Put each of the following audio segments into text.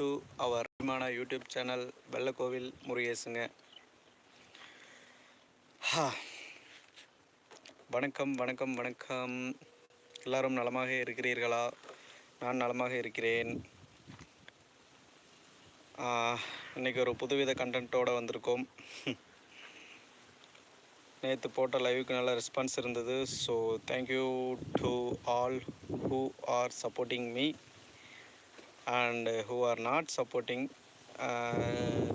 To our அபிமான YouTube channel Vellakovil முருகேசுங்க ஹா. வணக்கம் வணக்கம் வணக்கம். எல்லாரும் நலமாக இருக்கிறீர்களா? நான் நலமாக இருக்கிறேன். இன்றைக்கி ஒரு புதுவித கண்டென்ட்டோடு வந்திருக்கோம். நேற்று போட்ட லைவுக்கு நல்ல ரெஸ்பான்ஸ் இருந்தது. So thank you to all who are supporting me and who are not supporting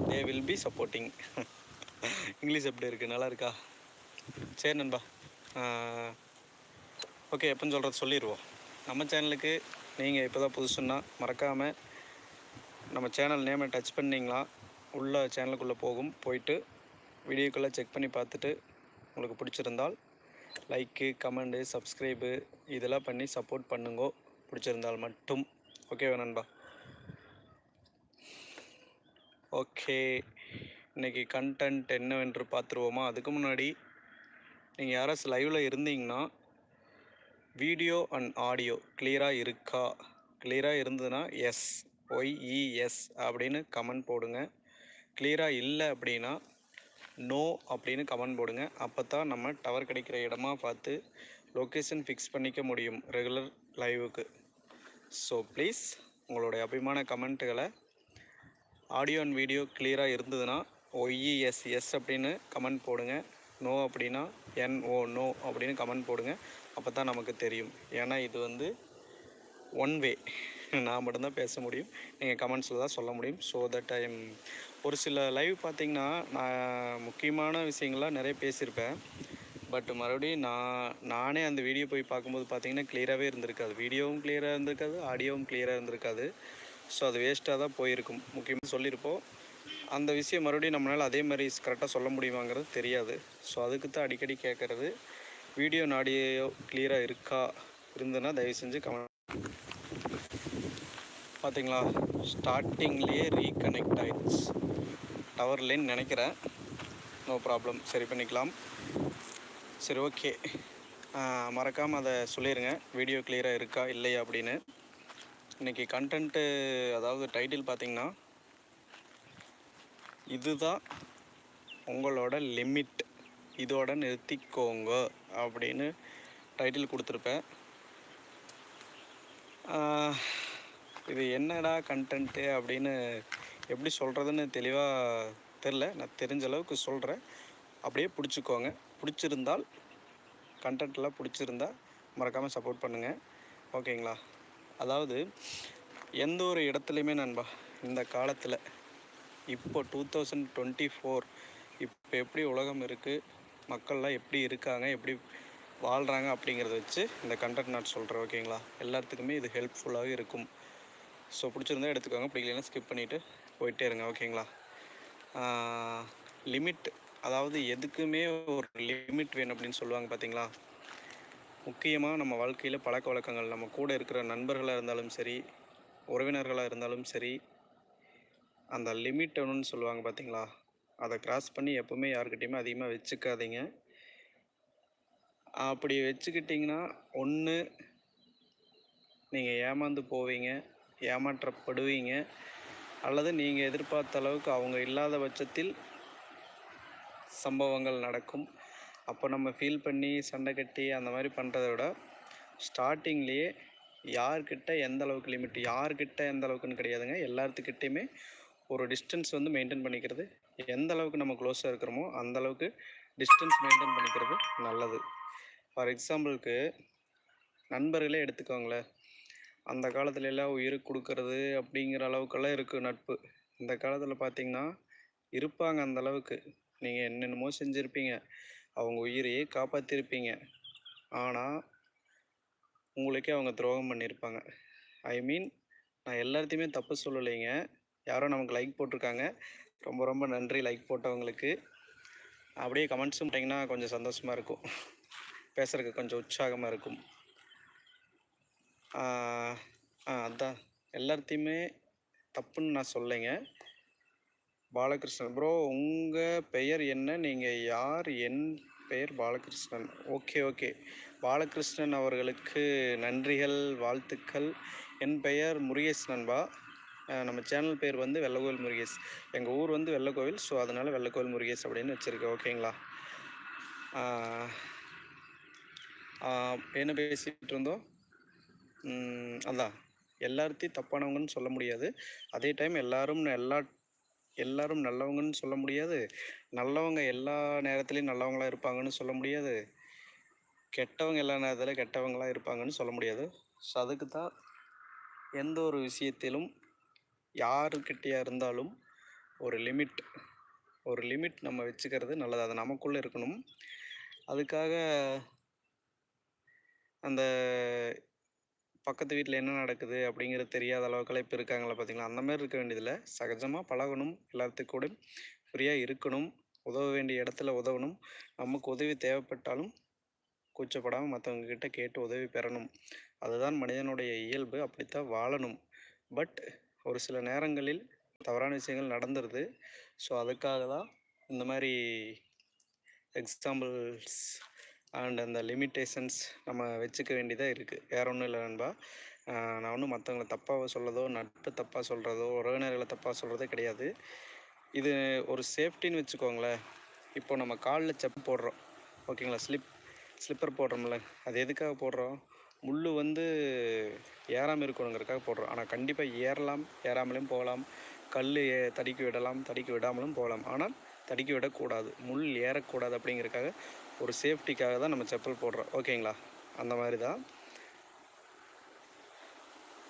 they will be supporting English எப்படி இருக்குது நல்லா இருக்கா? சரி நண்பா. ஓகே எப்போன்னு சொல்கிறது சொல்லிடுவோம் நம்ம சேனலுக்கு நீங்கள் இப்போ தான் புதுசுன்னா மறக்காமல் நம்ம சேனல் நேமை டச் பண்ணிங்களா? உள்ள சேனலுக்குள்ளே போகும். போயிட்டு வீடியோக்குள்ளே செக் பண்ணி பார்த்துட்டு உங்களுக்கு பிடிச்சிருந்தால் லைக்கு கமெண்டு சப்ஸ்கிரைபு இதெல்லாம் பண்ணி சப்போர்ட் பண்ணுங்கோ. பிடிச்சிருந்தால் மட்டும். ஓகேவா நண்பா? ஓகே. இன்னைக்கு கண்டென்ட் என்னவென்று பார்த்துருவோமா? அதுக்கு முன்னாடி நீங்கள் யாராச்சும் லைவில் இருந்தீங்கன்னா வீடியோ அண்ட் ஆடியோ கிளியராக இருக்கா? கிளியராக இருந்ததுன்னா yes Y E S e, அப்படின்னு கமெண்ட் போடுங்க. கிளியராக இல்லை அப்படின்னா நோ அப்படின்னு கமெண்ட் போடுங்க. அப்போ தான் நம்ம டவர் கிடைக்கிற இடமா பார்த்து லொக்கேஷன் ஃபிக்ஸ் பண்ணிக்க முடியும் ரெகுலர் லைவுக்கு ஸோ ப்ளீஸ் உங்களுடைய அபிமான கமெண்ட்டுகளை ஆடியோ அண்ட் வீடியோ கிளியராக இருந்ததுன்னா ஒய்இஎஸ் எஸ் அப்படின்னு கமெண்ட் போடுங்க. நோ அப்படின்னா என்ஓ நோ அப்படின்னு கமெண்ட் போடுங்க. அப்போ தான் நமக்கு தெரியும். ஏன்னா இது வந்து ஒன் வே நான் மட்டும்தான் பேச முடியும். நீங்கள் கமெண்ட்ஸில் தான் சொல்ல முடியும். ஸோ தட் டைம் ஒரு சில லைவ் பார்த்திங்கன்னா நான் முக்கியமான விஷயங்கள்லாம் நிறைய பேசியிருப்பேன். பட் மறுபடியும் நான் நானே அந்த வீடியோ போய் பார்க்கும்போது பார்த்தீங்கன்னா கிளியராகவே இருந்திருக்காது. வீடியோவும் கிளியராக இருந்திருக்காது ஆடியோவும் கிளியராக இருந்திருக்காது. ஸோ அது வேஸ்ட்டாக தான் போயிருக்கும். முக்கியமாக சொல்லியிருப்போம். அந்த விஷயம் மறுபடியும் நம்மளால் அதே மாதிரி கரெக்டாக சொல்ல முடியுமாங்கிறது தெரியாது. ஸோ அதுக்கு தான் அடிக்கடி கேட்குறது வீடியோ நாடியோ கிளியராக இருக்கா? இருந்ததுன்னா தயவு செஞ்சு கமெண்ட் பார்த்தீங்களா ஸ்டார்டிங்லேயே ரீகனெக்ட் ஆயிடுச்சு. டவர் லைன் நினைக்கிறேன். நோ ப்ராப்ளம் சரி பண்ணிக்கலாம். சரி ஓகே மறக்காமல் அதை சொல்லிடுங்க வீடியோ கிளியராக இருக்கா? இல்லையா? அப்படின்னு. இன்றைக்கி கண்டென்ட்டு அதாவது டைட்டில் பார்த்தீங்கன்னா இதுதான் உங்களோட லிமிட் இதோட நிறுத்திக்கோங்க அப்படின்னு டைட்டில் கொடுத்துருப்பேன். இது என்னடா கண்டென்ட்டு அப்படின்னு எப்படி சொல்கிறதுன்னு தெளிவாக தெரில நான் தெரிஞ்ச அளவுக்கு சொல்கிறேன் அப்படியே பிடிச்சிக்கோங்க. பிடிச்சிருந்தால் கண்டென்ட்லாம் பிடிச்சிருந்தால் மறக்காமல் சப்போர்ட் பண்ணுங்கள் ஓகேங்களா அதாவது எந்த ஒரு இடத்துலையுமே நண்பா இந்த காலத்தில் இப்போ டூ தௌசண்ட் டுவெண்ட்டி ஃபோர் இப்போ எப்படி உலகம் இருக்குது மக்கள்லாம் எப்படி இருக்காங்க எப்படி வாழ்கிறாங்க அப்படிங்கிறத வச்சு இந்த கண்டென்ட் நான் சொல்கிறேன் ஓகேங்களா? எல்லாத்துக்குமே இது ஹெல்ப்ஃபுல்லாக இருக்கும். ஸோ பிடிச்சிருந்தா எடுத்துக்கோங்க பிடிக்கலாம் ஸ்கிப் பண்ணிவிட்டு போயிட்டே இருங்க ஓகேங்களா? லிமிட் அதாவது எதுக்குமே ஒரு லிமிட் வேணும் அப்படின்னு சொல்லுவாங்க பார்த்தீங்களா முக்கியமாக நம்ம வாழ்க்கையில் பழக்க வழக்கங்கள் நம்ம கூட இருக்கிற நண்பர்களாக இருந்தாலும் சரி உறவினர்களாக இருந்தாலும் சரி அந்த லிமிட் ஒன்றுன்னு சொல்லுவாங்க பார்த்தீங்களா அதை கிராஸ் பண்ணி எப்போவுமே யாருக்கிட்டையுமே அதிகமாக வச்சுக்காதீங்க. அப்படி வச்சுக்கிட்டிங்கன்னா ஒன்று நீங்கள் ஏமாந்து போவீங்க ஏமாற்றப்படுவீங்க அல்லது நீங்கள் எதிர்பார்த்த அளவுக்கு அவங்க இல்லாத பட்சத்தில் சம்பவங்கள் நடக்கும். அப்போ நம்ம ஃபீல் பண்ணி சண்டை கட்டி அந்த மாதிரி பண்ணுறத விட ஸ்டார்டிங்லேயே யார்கிட்ட எந்த அளவுக்கு லிமிட் யார்கிட்ட எந்த அளவுக்குன்னு கிடையாதுங்க. எல்லாத்துக்கிட்டேயுமே ஒரு டிஸ்டன்ஸ் வந்து மெயின்டைன் பண்ணிக்கிறது. எந்த அளவுக்கு நம்ம க்ளோஸாக இருக்கிறோமோ அந்த அளவுக்கு டிஸ்டன்ஸ் மெயின்டைன் பண்ணிக்கிறது நல்லது. ஃபார் எக்ஸாம்பிளுக்கு நண்பர்களே எடுத்துக்கோங்களேன். அந்த காலத்துல எல்லாம் உயிருக்கு கொடுக்கறது அப்படிங்கிற அளவுக்கெல்லாம் இருக்குது நட்பு. இந்த காலத்தில் பார்த்தீங்கன்னா இருப்பாங்க அந்த அளவுக்கு. நீங்கள் என்னென்னமோ செஞ்சுருப்பீங்க. அவங்க உயிரையே காப்பாற்றிருப்பீங்க ஆனால் உங்களுக்கே அவங்க துரோகம் பண்ணியிருப்பாங்க ஐ மீன் நான் எல்லாத்தையுமே தப்பு சொல்லலைங்க. யாரோ நமக்கு லைக் போட்டிருக்காங்க. ரொம்ப ரொம்ப நன்றி லைக் போட்டவங்களுக்கு. அப்படியே கமெண்ட்ஸும் பண்ணிங்கன்னா கொஞ்சம் சந்தோஷமாக இருக்கும். பேசுகிறதுக்கு கொஞ்சம் உற்சாகமாக இருக்கும். ஆ அதான். எல்லாத்தையுமே தப்புன்னு நான் சொல்லைங்க பாலகிருஷ்ணன். ப்ரோ உங்கள் பெயர் என்ன? நீங்கள் யார்? என் பெயர் பாலகிருஷ்ணன். ஓகே ஓகே பாலகிருஷ்ணன் அவர்களுக்கு நன்றிகள் வாழ்த்துக்கள். என் பெயர் முருகேஷ் நண்பா. நம்ம சேனல் பேர் வந்து வெள்ளக்கோவில் முருகேஷ். எங்கள் ஊர் வந்து வெள்ளக்கோவில் ஸோ அதனால் வெள்ளக்கோவில் முருகேஷ் அப்படின்னு வச்சுருக்கேன். ஓகேங்களா என்ன பேசிகிட்டு இருந்தோம்? அதான். எல்லாத்தையும் தப்பானவங்கன்னு சொல்ல முடியாது. அதே டைம் எல்லாரும் எல்லா எல்லாரும் நல்லவங்கன்னு சொல்ல முடியாது. நல்லவங்க எல்லா நேரத்துலையும் நல்லவங்களா இருப்பாங்கன்னு சொல்ல முடியாது. கெட்டவங்க எல்லா நேரத்தில் கெட்டவங்களாக இருப்பாங்கன்னு சொல்ல முடியாது. ஸோ அதுக்கு தான் எந்த ஒரு விஷயத்திலும் யாருக்கிட்டேயா இருந்தாலும் ஒரு லிமிட் ஒரு லிமிட் நம்ம வச்சுக்கிறது நல்லது. அது நமக்குள்ளே இருக்கணும். அதுக்காக அந்த பக்கத்து வீட்டில் என்ன நடக்குது அப்படிங்கிறது தெரியாத அளவுக்குலாம் இப்போ இருக்காங்களா பார்த்தீங்களா அந்த மாதிரி இருக்க வேண்டியதில்லை. சகஜமாக பழகணும். எல்லாத்துக்கும் கூட ஃப்ரீயாக இருக்கணும். உதவ வேண்டிய இடத்துல உதவணும். நமக்கு உதவி தேவைப்பட்டாலும் கூச்சப்படாமல் மற்றவங்கக்கிட்ட கேட்டு உதவி பெறணும். அதுதான் மனிதனுடைய இயல்பு. அப்படித்தான் வாழணும். பட் ஒரு சில நேரங்களில் தவறான விஷயங்கள் நடந்துருது. ஸோ அதுக்காக தான் இந்த மாதிரி எக்ஸாம்பிள்ஸ் அண்ட் அந்த லிமிட்டேஷன்ஸ் நம்ம வச்சுக்க வேண்டியதாக இருக்குது வேற ஒன்றும் இல்லை நண்பா. நான் ஒன்றும் மற்றவங்களை தப்பாக சொல்லதோ நட்பு தப்பாக சொல்கிறதோ உறவினர்களை தப்பாக சொல்கிறதோ கிடையாது. இது ஒரு சேஃப்டின்னு வச்சுக்கோங்களேன். இப்போ நம்ம காலில் செப்பு போடுறோம். ஓகேங்களா? ஸ்லிப் ஸ்லிப்பர் போடுறோம்ல. அது எதுக்காக போடுறோம்? முள் வந்து ஏறாமல் இருக்கணுங்கிறதுக்காக போடுறோம். ஆனால் கண்டிப்பாக ஏறலாம் ஏறாமலும் போகலாம். கல் தடுக்கி விடலாம் தடுக்கி விடாமலும் போகலாம். ஆனால் தடுக்கி விடக்கூடாது. முள் ஏறக்கூடாது அப்படிங்கிறதுக்காக ஒரு சேஃப்டிக்காக தான் நம்ம செப்பல் போடுறோம். ஓகேங்களா? அந்த மாதிரி தான்.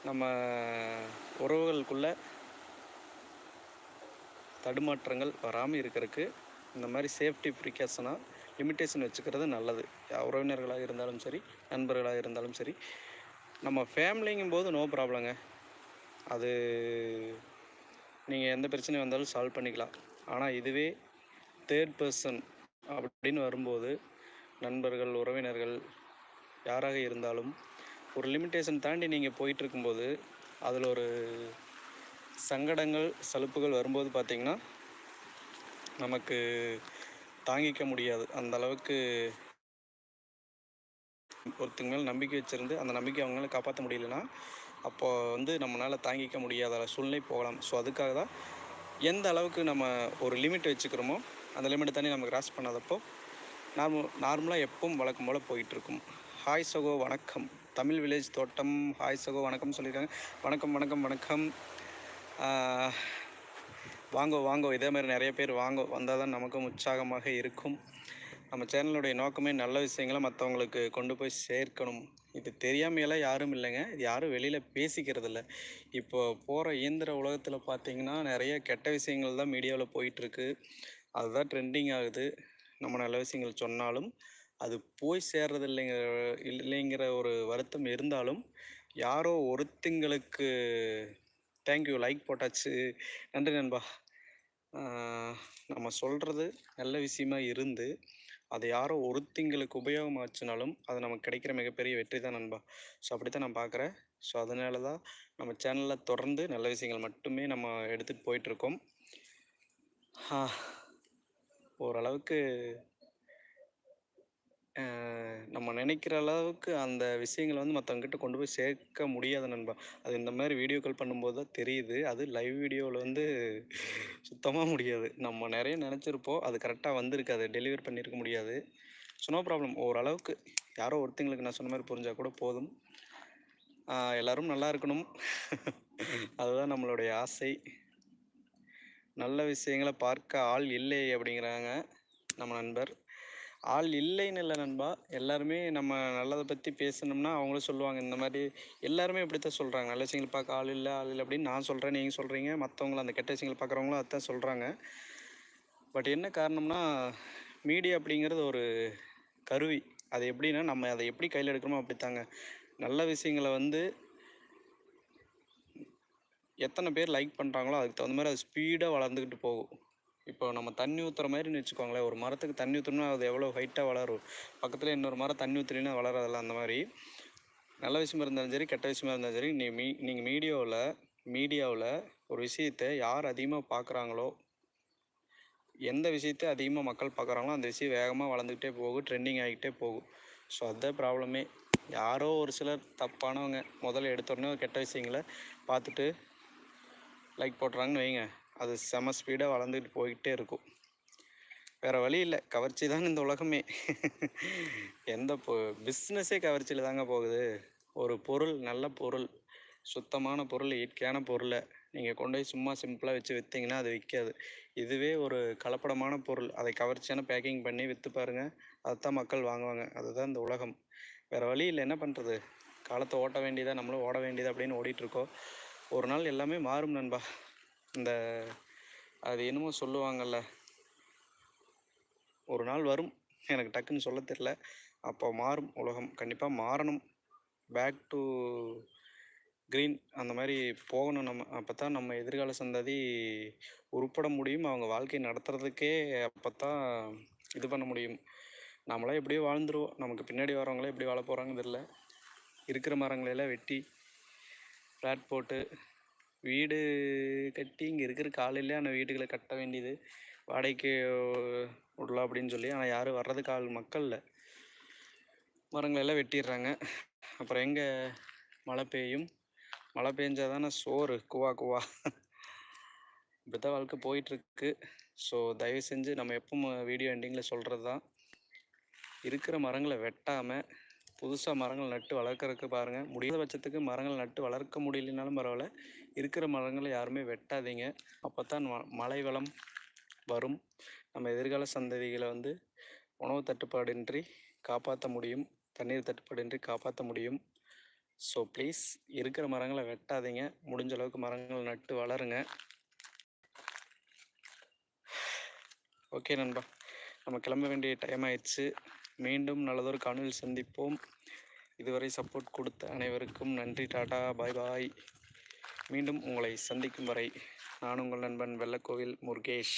நம்ம உறவுகளுக்குள்ள தடுமாற்றங்கள் வராமல் இருக்கிறதுக்கு இந்த மாதிரி சேஃப்டி ப்ரிகாஷனாக லிமிட்டேஷன் வச்சுக்கிறது நல்லது. யா- உறவினர்களாக இருந்தாலும் சரி நண்பர்களாக இருந்தாலும் சரி நம்ம ஃபேமிலிங்கும் போது நோ ப்ராப்ளங்க. அது நீங்கள் எந்த பிரச்சனை வந்தாலும் சால்வ் பண்ணிக்கலாம். ஆனால் இதுவே தேர்ட் பர்சன் அப்படின்னு வரும்போது நண்பர்கள் உறவினர்கள் யாராக இருந்தாலும் ஒரு லிமிட்டேஷன் தாண்டி நீங்கள் போயிட்டுருக்கும்போது அதில் ஒரு சங்கடங்கள் சலுப்புகள் வரும்போது பார்த்திங்கன்னா நமக்கு தாங்கிக்க முடியாது. அந்த அளவுக்கு ஒருத்தங்க மேல் நம்பிக்கை வச்சுருந்து அந்த நம்பிக்கை அவங்களால காப்பாற்ற முடியலன்னா அப்போ வந்து நம்மளால் தாங்கிக்க முடியாத சூழ்நிலை போகலாம். ஸோ அதுக்காக தான் எந்த அளவுக்கு நம்ம ஒரு லிமிட் வச்சுக்கிறோமோ அந்த லிமிட்டை தண்ணி நம்ம கிராஸ் பண்ணாதப்போ நார்மல் நார்மலாக எப்பவும் வழக்கம் போல் போயிட்டுருக்கும். ஹாய் சகோ வணக்கம். தமிழ் வில்லேஜ் தோட்டம் ஹாய் சகோ வணக்கம் சொல்லியிருக்காங்க. வணக்கம் வணக்கம் வணக்கம். வாங்கோ வாங்கோ. இதே மாதிரி நிறைய பேர் வாங்கோ. வந்தால் தான் நமக்கும் உற்சாகமாக இருக்கும். நம்ம சேனலுடைய நோக்கமே நல்ல விஷயங்களை மற்றவங்களுக்கு கொண்டு போய் சேர்க்கணும். இது தெரியாமையெல்லாம் யாரும் இல்லைங்க. இது யாரும் வெளியில் பேசிக்கிறது இல்லை இப்போ போகிற இயந்திர உலகத்தில் பார்த்திங்கன்னா நிறைய கெட்ட விஷயங்கள் தான் மீடியாவில் போயிட்டுருக்கு. அதுதான் ட்ரெண்டிங் ஆகுது. நம்ம நல்ல விஷயங்கள் சொன்னாலும் அது போய் சேர்றது இல்லைங்கிற இல்லைங்கிற ஒரு வருத்தம் இருந்தாலும் யாரோ ஒருத்தங்களுக்கு தேங்க்யூ லைக் போட்டாச்சு. நன்றி நண்பா. நம்ம சொல்கிறது நல்ல விஷயமா இருந்து அது யாரோ ஒருத்தங்களுக்கு உபயோகமாச்சுனாலும் அது நமக்கு கிடைக்கிற மிகப்பெரிய வெற்றி தான் நண்பா. ஸோ அப்படி தான் நான் பார்க்குறேன் ஸோ அதனால தான் நம்ம சேனலில் தொடர்ந்து நல்ல விஷயங்கள் மட்டுமே நம்ம எடுத்துகிட்டு போயிட்டுருக்கோம் ஓரளவுக்கு நம்ம நினைக்கிற அளவுக்கு அந்த விஷயங்களை வந்து மற்றவங்ககிட்ட கொண்டு போய் சேர்க்க முடியாது நண்பா. அது இந்த மாதிரி வீடியோ கால் பண்ணும்போது தான் தெரியுது. அது லைவ் வீடியோவில் வந்து சுத்தமாக முடியாது. நம்ம நிறைய நினச்சிருப்போம். அது கரெக்டாக வந்திருக்காது. டெலிவரி பண்ணியிருக்க முடியாது. ஸோ நோ ப்ராப்ளம் ஓரளவுக்கு யாரோ ஒருத்தங்களுக்கு நான் சொன்ன மாதிரி புரிஞ்சால் கூட போதும். எல்லாரும் நல்லா இருக்கணும். அதுதான் நம்மளுடைய ஆசை. நல்ல விஷயங்களை பார்க்க ஆள் இல்லை அப்படிங்கிறாங்க நம்ம நண்பர். ஆள் இல்லைன்னு இல்லை நண்பா எல்லாருமே நம்ம நல்லதை பற்றி பேசணும்னா அவங்களும் சொல்லுவாங்க இந்த மாதிரி எல்லாருமே இப்படி தான் சொல்கிறாங்க நல்ல விஷயங்கள் பார்க்க ஆள் இல்லை ஆள் இல்லை அப்படின்னு நான் சொல்கிறேன் நீங்கள் சொல்கிறீங்க மற்றவங்களும் அந்த கெட்ட விஷயங்கள் பார்க்குறவங்களும் அதான் சொல்கிறாங்க பட் என்ன காரணம்னா மீடியா அப்படிங்கிறது ஒரு கருவி. அது எப்படின்னா நம்ம அதை எப்படி கையில் எடுக்கிறோமோ அப்படித்தாங்க. நல்ல விஷயங்களை வந்து எத்தனை பேர் லைக் பண்ணுறாங்களோ அதுக்கு தகுந்த மாதிரி அது ஸ்பீடாக வளர்ந்துக்கிட்டு போகும். இப்போ நம்ம தண்ணி ஊற்றுற மாதிரின்னு வச்சுக்கோங்களேன் ஒரு மரத்துக்கு தண்ணி ஊற்றுனா அது எவ்வளோ ஹைட்டாக வளரும்? பக்கத்தில் இன்னொரு மரம் தண்ணி ஊற்றுலீன்னா வளராதல்ல அந்த மாதிரி. நல்ல விஷயமா இருந்தாலும் சரி கெட்ட விஷயமா இருந்தாலும் சரி நீ மீ நீங்கள் மீடியாவில் மீடியாவில் ஒரு விஷயத்தை யார் அதிகமாக பார்க்குறாங்களோ எந்த விஷயத்தை அதிகமாக மக்கள் பார்க்குறாங்களோ அந்த விஷயம் வேகமாக வளர்ந்துக்கிட்டே போகும் ட்ரெண்டிங் ஆகிக்கிட்டே போகும். ஸோ அதுதான் ப்ராப்ளமே யாரோ ஒரு சிலர் தப்பானவங்க முதல்ல எடுத்தோடனே கெட்ட விஷயங்களை பார்த்துட்டு லைக் போட்டுறாங்கன்னு வைங்க. அது செம ஸ்பீடாக வளர்ந்துட்டு போய்கிட்டே இருக்கும். வேறு வழி இல்லை. கவர்ச்சி தான் இந்த உலகமே. எந்த பொ பிஸ்னஸே கவர்ச்சியில் தாங்க போகுது. ஒரு பொருள் நல்ல பொருள் சுத்தமான பொருள் இயற்கையான பொருளை நீங்கள் கொண்டு போய் சும்மா சிம்பிளாக வச்சு விற்றீங்கன்னா அது விற்காது இதுவே ஒரு கலப்படமான பொருள். அதை கவர்ச்சியான பேக்கிங் பண்ணி விற்று பாருங்கள் அதைத்தான் மக்கள் வாங்குவாங்க. அதுதான் இந்த உலகம். வேறு வழி இல்லை. என்ன பண்ணுறது காலத்தை ஓட்ட வேண்டியதாக நம்மளும் ஓட வேண்டியதா? அப்படின்னு ஓடிட்டுருக்கோம் ஒரு நாள் எல்லாமே மாறும் நண்பா. இந்த அது என்னமோ சொல்லுவாங்கல்ல. ஒரு நாள் வரும். எனக்கு டக்குன்னு சொல்ல தெரில அப்போ மாறும் உலகம். கண்டிப்பாக மாறணும். பேக் டு க்ரீன் அந்த மாதிரி போகணும் நம்ம. அப்போ தான் நம்ம எதிர்கால சந்ததி உருப்பட முடியும். அவங்க வாழ்க்கை நடத்துறதுக்கே அப்போ தான் இது பண்ண முடியும். நம்மளாம் எப்படியோ வாழ்ந்துருவோம். நமக்கு பின்னாடி வரவங்களே எப்படி வாழ போகிறாங்கன்னு தெரில இருக்கிற மரங்களையெல்லாம் வெட்டி ஃப்ளாட் போட்டு வீடு கட்டி இங்கே இருக்கிற காலையிலே வீடுகளை கட்ட வேண்டியது. வாடகைக்கு விடலாம் அப்படின்னு சொல்லி. ஆனால் யாரும் வர்றதுக்கு ஆள் மக்கள் இல்லை. மரங்களை எல்லாம் வெட்டிடுறாங்க. அப்புறம் எங்கே மழை பெய்யும்? மழை பெஞ்சால் தானே சோறு? குவா குவா. இப்படி தான் வாழ்க்கை போயிட்டுருக்கு. ஸோ தயவு செஞ்சு நம்ம எப்பவும் வீடியோ எண்டிங்கில் சொல்கிறது தான் இருக்கிற மரங்களை வெட்டாமல் புதுசாக மரங்கள் நட்டு வளர்க்குறதுக்கு பாருங்கள் முடியாத பட்சத்துக்கு மரங்கள் நட்டு வளர்க்க முடியலனாலும் பரவாயில்ல. இருக்கிற மரங்களை யாருமே வெட்டாதீங்க. அப்போ தான் மழை வளம் வரும். நம்ம எதிர்கால சந்ததிகளை வந்து உணவு தட்டுப்பாடின்றி காப்பாற்ற முடியும். தண்ணீர் தட்டுப்பாடின்றி காப்பாற்ற முடியும். ஸோ ப்ளீஸ் இருக்கிற மரங்களை வெட்டாதீங்க. முடிஞ்ச அளவுக்கு மரங்கள் நட்டு வளருங்க. ஓகே நண்பா. நம்ம கிளம்ப வேண்டிய டைம் ஆயிடுச்சு. மீண்டும் நல்லதொரு காணொலியில் சந்திப்போம். இதுவரை சப்போர்ட் கொடுத்த அனைவருக்கும் நன்றி டாடா பாய் பாய் மீண்டும் உங்களை சந்திக்கும் வரை நான் உங்கள் நண்பன் வெள்ளக்கோவில் முருகேஷ்.